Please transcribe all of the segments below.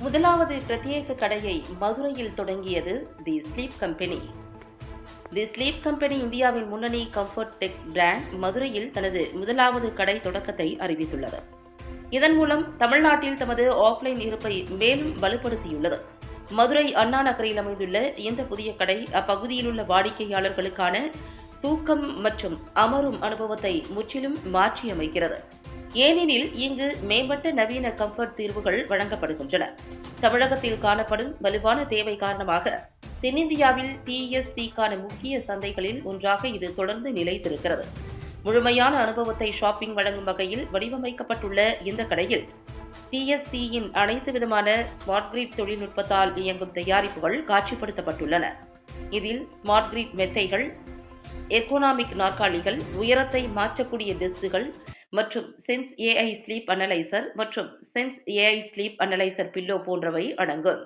முதலாவது பிரத்யேக கடையை மதுரையில் தொடங்கியது the sleep company. The sleep company இந்தியாவின் முன்னணி கம்ஃபர்ட் டெக் பிராண்ட் மதுரையில் தனது முதலாவது கடை தொடக்கத்தை அறிவித்துள்ளது. இதன் மூலம் தமிழ்நாட்டில் தமது ஆஃப்லைன் இருப்பை மேலும் வலுப்படுத்தியுள்ளது. மதுரை அண்ணா நகரில் அமைந்துள்ள இந்த புதிய கடை அப்பகுதியில் உள்ள வாடிக்கையாளர்களுக்கான தூக்கம் மற்றும் அமரும் அனுபவத்தை முற்றிலும் மாற்றியமைக்கிறது. ஏனெனில் இங்கு மேம்பட்ட நவீன கம்ஃபர்ட் தீர்வுகள் வழங்கப்படுகின்றன. தமிழகத்தில் காணப்படும் வலுவான தேவை காரணமாக தென்னிந்தியாவில் டிஎஸ்சிக்கான முக்கிய சந்தைகளில் ஒன்றாக இது தொடர்ந்து நிலைத்திருக்கிறது. முழுமையான அனுபவத்தை ஷாப்பிங் வழங்கும் வகையில் வடிவமைக்கப்பட்டுள்ள இந்த கடையில் டிஎஸ்சியின் அனைத்து விதமான ஸ்மார்ட் கிரிட் தொழில்நுட்பத்தால் இயங்கும் தயாரிப்புகள் காட்சிப்படுத்தப்பட்டுள்ளன. இதில் ஸ்மார்ட் கிரிட் மெத்தைகள் எர்கோனாமிக் நாற்காலிகள் உயரத்தை மாற்றக்கூடிய டெஸ்குகள் மற்றும் சென்ஸ் ஏஐ ஸ்லீப் அனலைசர் மற்றும் sense AI sleep analyser pillow போன்றவை அடங்கும்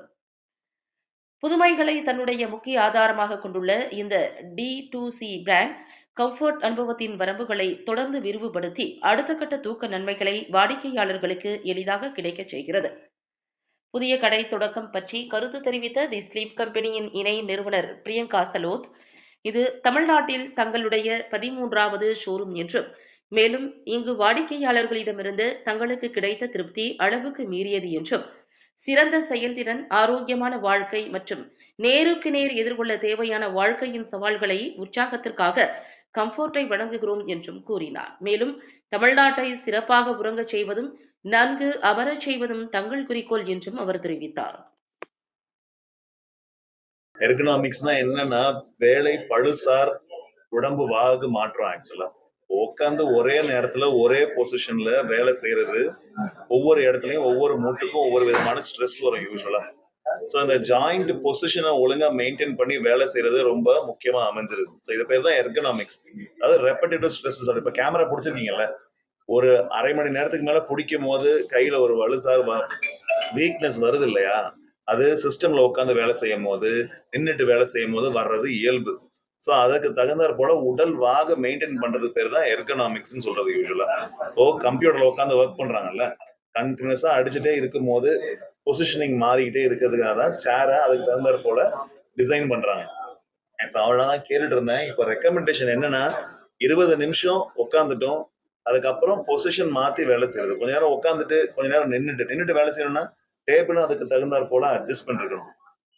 புதுமைகளை தன்னுடைய முக்கிய ஆதாரமாக கொண்டுள்ள இந்த D to C brand comfort அனுபவத்தின் வரம்புகளை தொடர்ந்து விரிவுபடுத்தி அடுத்த கட்ட தூக்க நன்மைகளை வாடிக்கையாளர்களுக்கு எளிதாக கிடைக்கச் செய்கிறது. புதிய கடை தொடக்கம் பற்றி கருத்து தெரிவித்த தி ஸ்லீப் கம்பெனியின் இணை நிறுவனர் பிரியங்கா சலோத் இது தமிழ்நாட்டில் தங்களுடைய பதிமூன்றாவது ஷோரூம் என்றும் மேலும் இங்கு வாடிக்கையாளர்களிடமிருந்து தங்களுக்கு கிடைத்த திருப்தி அளவுக்கு மீறியது என்றும் சிறந்த செயல்திறன் ஆரோக்கியமான வாழ்க்கை மற்றும் நேருக்கு நேர் எதிர்கொள்ள தேவையான வாழ்க்கையின் சவால்களை உற்சாகத்திற்காக கம்ஃபோர்ட்டை வழங்குகிறோம் என்றும் கூறினார். மேலும் தமிழ்நாட்டை சிறப்பாக உறங்கச் செய்வதும் நன்கு அமரச் செய்வதும் தங்கள் குறிக்கோள் என்றும் அவர் தெரிவித்தார். எர்கனாமிக்ஸ்னா என்னன்னா வேலை பழுசார் உடம்பு வாகு மாற்றம் ஆக்சுவலா. உட்காந்து ஒரே நேரத்துல ஒரே பொசிஷன்ல வேலை செய்யறது ஒவ்வொரு இடத்துலயும் ஒவ்வொரு மூட்டுக்கும் ஒவ்வொரு விதமான ஸ்ட்ரெஸ் வரும் யூஸ்வலா ஸோ அந்த ஜாயிண்ட் பொசிஷனை ஒழுங்கா மெயின்டைன் பண்ணி வேலை செய்யறது ரொம்ப முக்கியமா அமைஞ்சிருது. ஸோ இது பேர் தான் எர்கனாமிக்ஸ் அதாவது ரெப்படேட்டிவ் ஸ்ட்ரெஸ் இப்போ கேமரா பிடிச்சிருக்கீங்கல்ல ஒரு அரை மணி நேரத்துக்கு மேல பிடிக்கும் போது கையில ஒரு வலுசார் வீக்னஸ் வருது இல்லையா? அது சிஸ்டம்ல உட்காந்து வேலை செய்யும் போது நின்றுட்டு வேலை செய்யும் போது வர்றது இயல்பு. ஸோ அதுக்கு தகுந்தாற் போல உடல் வாக மெயின்டைன் பண்றது பேர் தான் எர்கனாமிக்ஸ்னு சொல்றது யூஸ்வலா ஓ கம்ப்யூட்டர்ல உட்காந்து ஒர்க் பண்றாங்கல்ல கண்டினியூஸா அடிச்சுட்டே இருக்கும் போது பொசிஷனிங் மாறிக்கிட்டே இருக்கிறதுக்காக தான் சேரை அதுக்கு தகுந்தாற் போல டிசைன் பண்றாங்க. இப்ப அவ்வளவுதான் கேட்டுட்டு இருந்தேன். இப்போ ரெக்கமெண்டேஷன் என்னன்னா இருபது நிமிஷம் உட்காந்துட்டோம் அதுக்கப்புறம் பொசிஷன் மாத்தி வேலை செய்யறது. கொஞ்ச நேரம் உட்காந்துட்டு கொஞ்ச நேரம் நின்றுட்டு நின்றுட்டு வேலை செய்யணும்னா டேபிளும் அதுக்கு தகுந்தாற் போல அட்ஜஸ்ட்மெண்ட் இருக்கணும்.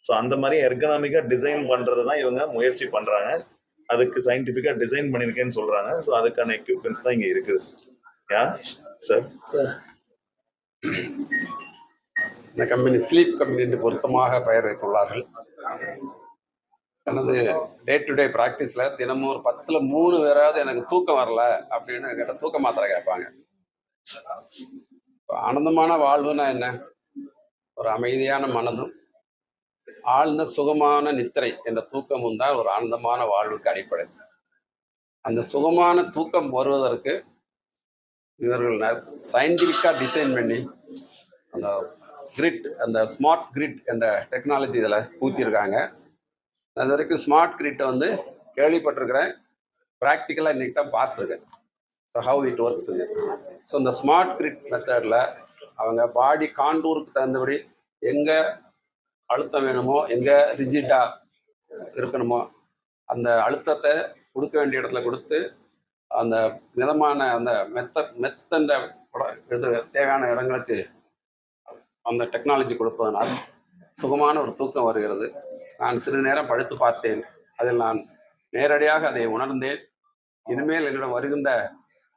ஸோ அந்த மாதிரி எர்கனாமிக்கா டிசைன் பண்றது தான் இவங்க முயற்சி பண்றாங்க. அதுக்கு சயின்டிபிக்கா டிசைன் பண்ணிருக்கேன்னு சொல்றாங்க. ஸோ அதுக்கான எக்யூப்மெண்ட்ஸ் தான் இங்க இருக்குது. யா சார் சார் இந்த கம்பெனி ஸ்லீப் கம்பெனி என்று பொருத்தமாக பெயர் வைத்துள்ளார்கள். எனது டே டு டே ப்ராக்டிஸில் தினமும் ஒரு பத்தில் மூணு பேராவது எனக்கு தூக்கம் வரல அப்படின்னு கேட்ட தூக்க மாத்திரை கேட்பாங்க. ஆனந்தமான வாழ்வுனா என்ன? ஒரு அமைதியான மனதும் ஆழ்ந்த சுகமான நித்திரை என்ற தூக்கமும் தான் ஒரு ஆனந்தமான வாழ்வுக்கு அடிப்படை. அந்த சுகமான தூக்கம் வருவதற்கு இவர்கள் சயின்டிஃபிக்காக டிசைன் பண்ணி அந்த கிரிட் அந்த ஸ்மார்ட் கிரிட் என்ற டெக்னாலஜி இதில் ஊற்றிருக்காங்க அது வரைக்கும் ஸ்மார்ட் கிரிட்டை வந்து கேள்விப்பட்டிருக்கிறேன். ப்ராக்டிக்கலாக இன்றைக்கி தான் பார்த்துருக்கேன். ஸோ ஹவு இட் ஒர்க்ஸுங்க ஸோ இந்த ஸ்மார்ட் கிரிட் மெத்தடில் அவங்க பாடி காண்டூருக்கு தகுந்தபடி எங்கே அழுத்தம் வேணுமோ எங்கே ரிஜிட்டாக இருக்கணுமோ அந்த அழுத்தத்தை கொடுக்க வேண்டிய இடத்துல கொடுத்து அந்த மிதமான அந்த மெத்த மெத்தந்த இது தேவையான இடங்களுக்கு அந்த டெக்னாலஜி கொடுப்பதனால் சுகமான ஒரு தூக்கம் வருகிறது. நான் சிறிது நேரம் படுத்து பார்த்தேன். அதில் நான் நேரடியாக அதை உணர்ந்தேன். இனிமேல் என்னிடம் வருகின்ற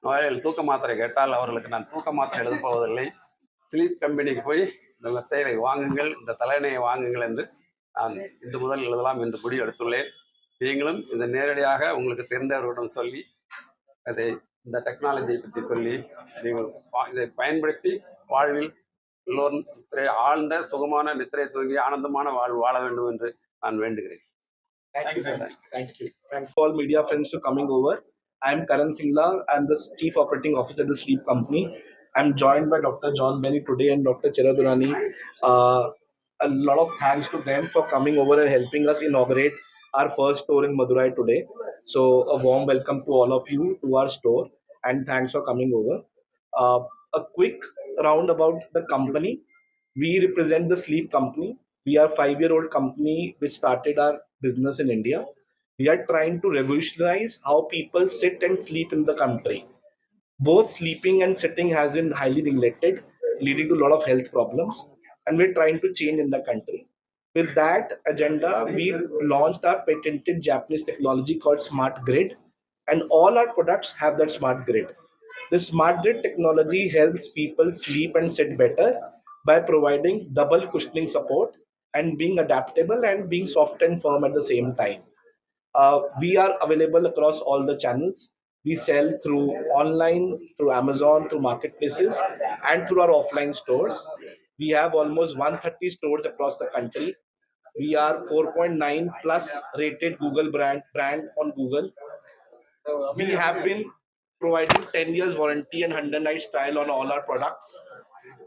நோயாளிகள் தூக்க மாத்திரை கேட்டால் அவர்களுக்கு நான் தூக்க மாத்திரை எழுதப்போவதில்லை ஸ்லீப் கம்பெனிக்கு போய் இந்த மெத்தைகளை வாங்குங்கள் இந்த தலையணையை வாங்குங்கள் என்று நான் இன்று முதல் எழுதலாம் என்று முடிவு எடுத்துள்ளேன் நீங்களும் இதை நேரடியாக உங்களுக்கு தெரிந்தவர்களிடம் சொல்லி அதை இந்த டெக்னாலஜியை பற்றி சொல்லி நீங்கள் இதை பயன்படுத்தி வாழ்வில் எல்லோரும் நித்திரை ஆழ்ந்த சுகமான நித்திரை தூங்கி ஆனந்தமான வாழ்வு வாழ வேண்டும் என்று நான் வேண்டுகிறேன் Thank you. Thank you. Thanks all media friends for coming over. I'm Karan Singla. I'm the Chief Operating Officer at the Sleep Company. I'm joined by Dr. John Benny today and Dr. Chiradurani. Uh, a lot of thanks to them for coming over and helping us inaugurate our first store in Madurai today. So a warm welcome to all of you to our store and thanks for coming over. Uh, a quick round about the company. We represent the sleep company. We are five-year-old company which started our business in India. We are trying to revolutionize how people sit and sleep in the country. Both sleeping and sitting has been highly neglected, leading to a lot of health problems, and we're trying to change in the country. With that agenda, we launched our patented Japanese technology called Smart Grid, and all our products have that smart grid. The smart grid technology helps people sleep and sit better by providing double cushioning support and being adaptable and being soft and firm at the same time. Uh, we are available across all the channels. We sell through online, through Amazon, through marketplaces, and through our offline stores. We have almost 130 stores across the country. We are 4.9 plus rated Google brand brand on Google. We have been providing 10 years warranty and 100 nights trial on all our products.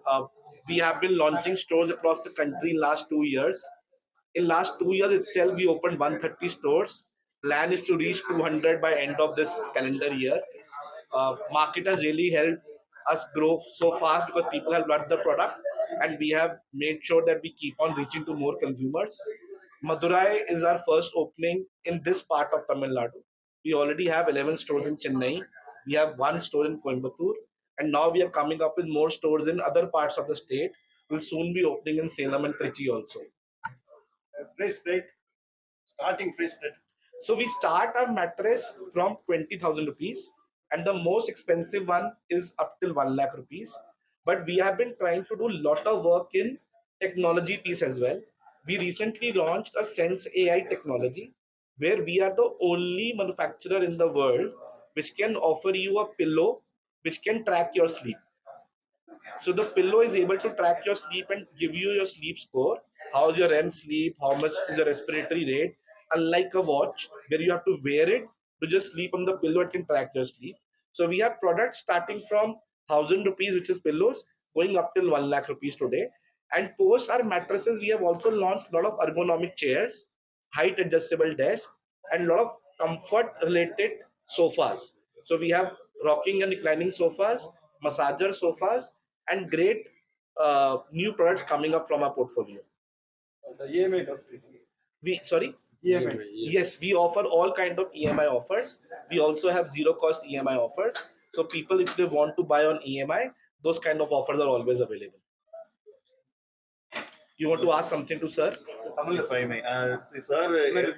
Uh, we have been launching stores across the country in last two years. In last two years itself, we opened 130 stores. Plan is to reach 200 by end of this calendar year. Uh, market has really helped us grow so fast because people have loved the product and we have made sure that we keep on reaching to more consumers. Madurai is our first opening in this part of Tamil Nadu. We already have 11 stores in Chennai. We have one store in Coimbatore. And now we are coming up with more stores in other parts of the state. We'll soon be opening in Salem and Trichy also. rate, starting rate. So we start our mattress from 20,000 rupees and the most expensive one is up till 1 lakh rupees. But we have been trying to do a lot of work in technology piece as well. We recently launched a Sense AI technology where we are the only manufacturer in the world which can offer you a pillow which can track your sleep. So the pillow is able to track your sleep and give you your sleep score. How's your REM sleep? How much is your respiratory rate? Unlike a watch where you have to wear it to just sleep on the pillow, it can track your sleep. So we have products starting from thousand rupees, which is pillows, going up till one lakh rupees today. And post our mattresses, we have also launched a lot of ergonomic chairs, height adjustable desk, and a lot of comfort related sofas. So we have rocking and reclining sofas, massager sofas, and great uh, new products coming up from our portfolio. The EMI facility. We sorry. EMI. Yes, we offer all kind of EMI offers. We also have zero cost EMI offers. So people, if they want to buy on EMI, those kind of offers are always available. You want to ask something to sir? If I may, uh, see, sir,